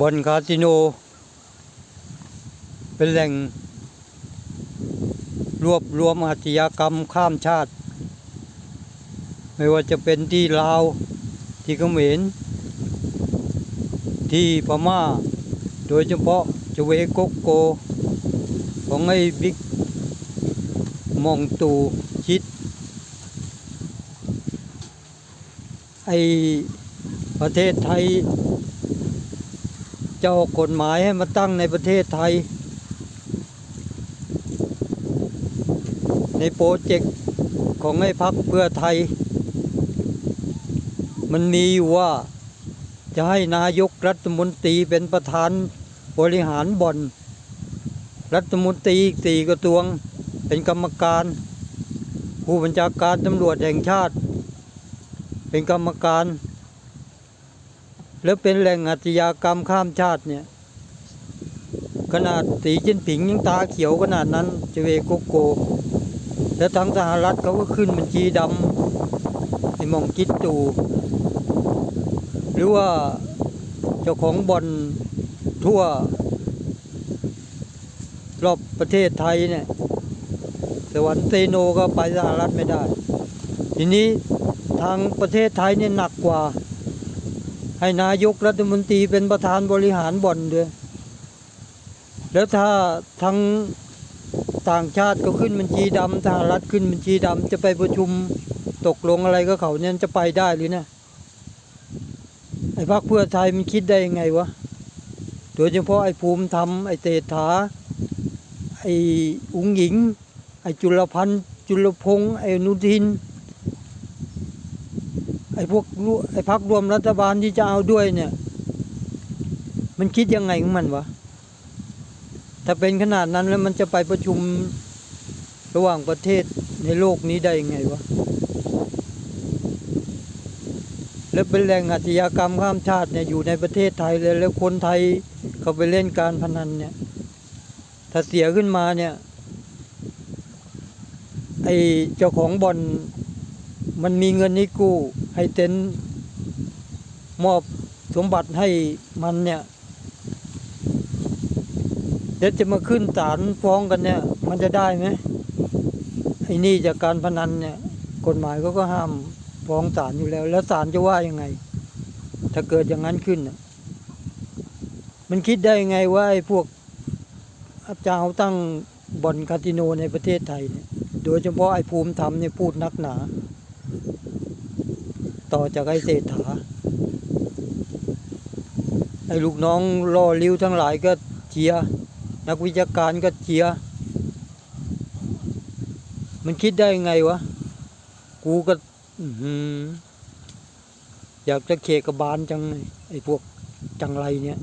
บอนคาสิโน เป็นแหล่ง รวบรวมอาชญากรรมข้ามชาติ ไม่ว่าจะเป็นที่ลาว ที่เขมรที่พม่า โดยเฉพาะจเวโกกโก ของไอ้บิ๊กมองตูชิด ไอ้ประเทศไทย จะออกฎหมายให้มาตั้งในประเทศไทย ในโปรเจกต์ของไอ้พักเพื่อไทย มันมีอยู่ว่าจะให้นายกรัฐมนตรีเป็นประธานบริหารบ่อน รัฐมนตรีอีกสี่กระทรวงเป็นกรรมการ ผู้บัญชาการตำรวจแห่งชาติ เป็นกรรมการ แล้วเป็นแหล่งอาชญากรรมข้ามชาติเนี่ย ขนาดสีจิ้นผิงยังตาเขียวขนาดนั้นเจเวโกโก แล้วทางสหรัฐเขาก็ขึ้นบัญชีดำไอ้มองกิดตู หรือว่าเจ้าของบอนทั่ว รอบประเทศไทยเนี่ย สวรรค์เซโนก็ไปสหรัฐไม่ได้ ทีนี้ทางประเทศไทยเนี่ยหนักกว่า ให้นายกรัฐมนตรีเป็นประธานบริหารบ่อนด้วยแล้วถ้าทางต่างชาติก็ขึ้นบัญชีดำสหรัฐขึ้นบัญชีดำจะไปประชุมตกลงอะไรก็เขาเนี่ยจะไปได้หรือนะไอ้พรรคเพื่อไทยมันคิดได้ยังไงวะโดยเฉพาะไอ้ภูมิธรรมไอ้เศรษฐาไอ้อุ๋งหญิง ไอ้จุลพันธ์จุลพงษ์ไอ้นุทิน ไอ้พวกร่วไอ้พักรวมรัฐบาลที่จะเอาด้วยเนี่ย มันคิดยังไงของมันวะ ถ้าเป็นขนาดนั้นแล้วมันจะไปประชุมระหว่างประเทศในโลกนี้ได้ยังไงวะ แล้วเป็นแหล่งอาชญากรรมข้ามชาติเนี่ยอยู่ในประเทศไทยเลยแล้วคนไทยเขาไปเล่นการพนันเนี่ย ถ้าเสียขึ้นมาเนี่ย ไอเจ้าของบ่อนมันมีเงินให้กู้ ให้เต็นมอบสมบัติให้มันเนี่ยเดี๋ยวจะมาขึ้นศาลฟ้องกันเนี่ย มันจะได้ไหมไอ้นี่จากการพนันเนี่ย กฎหมายเขาก็ห้ามฟ้องศาลอยู่แล้ว แล้วศาลจะว่ายังไง ถ้าเกิดอย่างนั้นขึ้นมันคิดได้ยังไงว่าไอ้พวกอาจารย์ตั้งบ่อนคาสิโนในประเทศไทยเนี่ย โดยเฉพาะไอ้ภูมิธรรมเนี่ยพูดนักหนา ต่อจากไอ้เศรษฐาไอ้ลูกน้องล่อลิ้วทั้งหลายก็เชียร์นักวิชาการก็เชียร์มันคิดได้ยังไงวะ กูก็อยากจะเคกบาลจังไอ้พวกจังไรเนี่ย